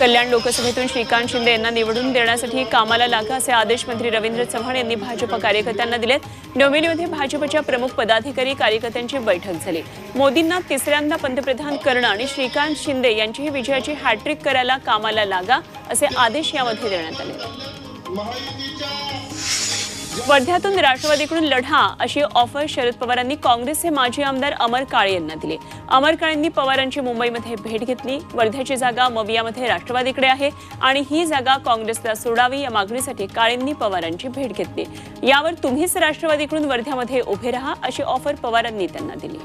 कल्याण लोकसभेतून श्रीकांत शिंदे यांना निवडून देण्यासाठी कामाला लागा असे आदेश मंत्री रवींद्र चव्हाण यांनी भाजप कार्यकर्त्यांना दिलेत. डोंबिवलीमध्ये भाजपच्या प्रमुख पदाधिकारी कार्यकर्त्यांची बैठक झाली. मोदींना तिसऱ्यांदा पंतप्रधान करणं आणि श्रीकांत शिंदे यांचीही विजयाची हॅट्रिक करायला कामाला लागा असे आदेश यामध्ये देण्यात आले. वर्ध्यातून राष्ट्रवादीकडून लढा अशी ऑफर शरद पवारांनी काँग्रेसचे माजी आमदार अमर काळे यांना दिली. अमर काळेंनी पवारांची मुंबईमध्ये भेट घेतली. वर्ध्याची जागा मवियामध्ये राष्ट्रवादीकडे आहे आणि ही जागा काँग्रेसला सोडावी या मागणीसाठी काळेंनी पवारांची भेट घेतली. यावर तुम्हीच राष्ट्रवादीकडून वर्ध्यामध्ये उभे राहा अशी ऑफर पवारांनी त्यांना दिली.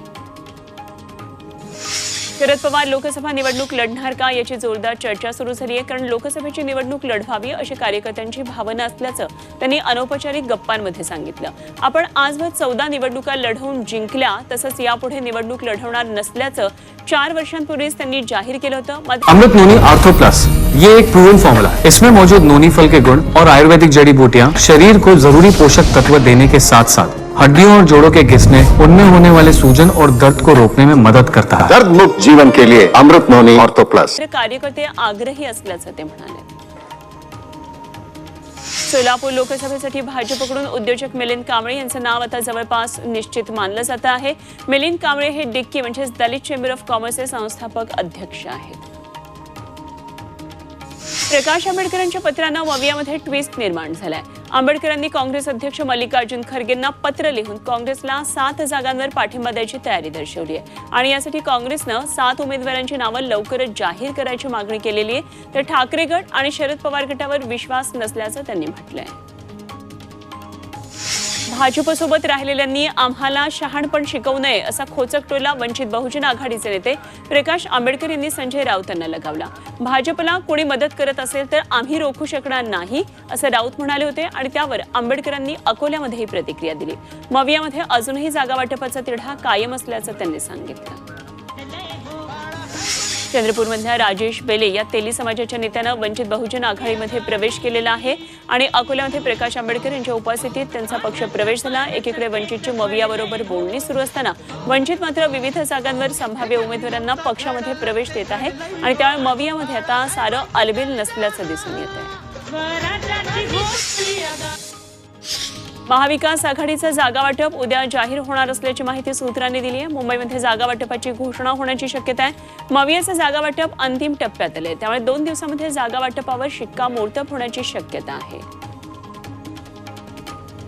शरद पवार लोकसभा निवडणूक लढणार का याची जोरदार चर्चा सुरू झाली आहे. कारण लोकसभेची निवडणूक लढवावी अशी कार्यकर्त्यांची भावना असल्याचं त्यांनी अनौपचारिक गप्पांमध्ये सांगितलं. आपण आजवर चौदा निवडणुका लढवून जिंकल्या तसंच यापुढे निवडणूक लढवणार नसल्याचं चार वर्षांपूर्वीच त्यांनी जाहीर केलं होतं. Amrut noni ortho plus. ये एक प्रूवन फॉर्मूला इसमें मौजूद नोनी फल के गुण और आयुर्वेदिक जड़ी बूटियाँ शरीर को जरूरी पोषक तत्व देने के साथ साथ हड्डियों और जोड़ों के घिसने उनमें होने वाले सूजन और दर्द को रोकने में मदद करता है। दर्द मुक्त जीवन के लिए अमृत नोनी ऑर्थो प्लस। कार्यकर्ते आग्रही असल्याचं ते म्हणाले. सोलापूर लोकसभेसाठी भाजपकडून उद्योजक मिलिंद कांबळे यांचं नाव आता जवळपास निश्चित मानलं जात आहे. मिलिंद कांबळे हे डिक्की म्हणजेच दलित चेंबर ऑफ कॉमर्सचे संस्थापक अध्यक्ष आहेत. प्रकाश आंबेडकरांच्या पत्रानं मवियामध्ये ट्विस्ट निर्माण झालाय. आंबेडकरांनी काँग्रेस अध्यक्ष मल्लिकार्जुन खरगेंना पत्र लिहून काँग्रेसला सात जागांवर पाठिंबा द्यायची तयारी दर्शवली आहे. आणि यासाठी काँग्रेसनं सात उमेदवारांची नावं लवकरच जाहीर करायची मागणी केलेली आहे. तर ठाकरे गट आणि शरद पवार गटावर विश्वास नसल्याचं त्यांनी म्हटलंय. भाजपसोबत राहिलेल्यांनी आम्हाला शहाणपण शिकवू नये असा खोचक टोला वंचित बहुजन आघाडीचे नेते प्रकाश आंबेडकर यांनी संजय राऊत यांना लगावला. भाजपला कोणी मदत करत असेल तर आम्ही रोखू शकणार नाही असं राऊत म्हणाले होते आणि त्यावर आंबेडकरांनी अकोल्यामध्येही प्रतिक्रिया दिली. मवियामध्ये अजूनही जागा वाटपाचा तिढा कायम असल्याचं त्यांनी सांगितलं. चंद्रपूरमधल्या राजेश बेले या तेली समाजाच्या नेत्यानं वंचित बहुजन आघाडीमध्ये प्रवेश केलेला आहे आणि अकोल्यामध्ये प्रकाश आंबेडकर यांच्या उपस्थितीत त्यांचा पक्ष प्रवेश झाला. एकीकडे वंचितची मवियाबरोबर बोलणी सुरू असताना वंचित मात्र विविध जागांवर संभाव्य उमेदवारांना पक्षामध्ये प्रवेश देत आहे आणि त्यामुळे मवियामध्ये आता सारं अलबेल नसल्याचं दिसून येत आहे महाविकास आघाडीचं जागा वाटप उद्या जाहीर होणार असल्याची माहिती सूत्रांनी दिली आहे. मुंबईमध्ये जागा वाटपाची घोषणा होण्याची शक्यता आहे. मवियाचं जागा वाटप अंतिम टप्प्यात आले त्यामुळे दोन दिवसामध्ये जागा वाटपावर शिक्कामोर्तब होण्याची शक्यता आहे.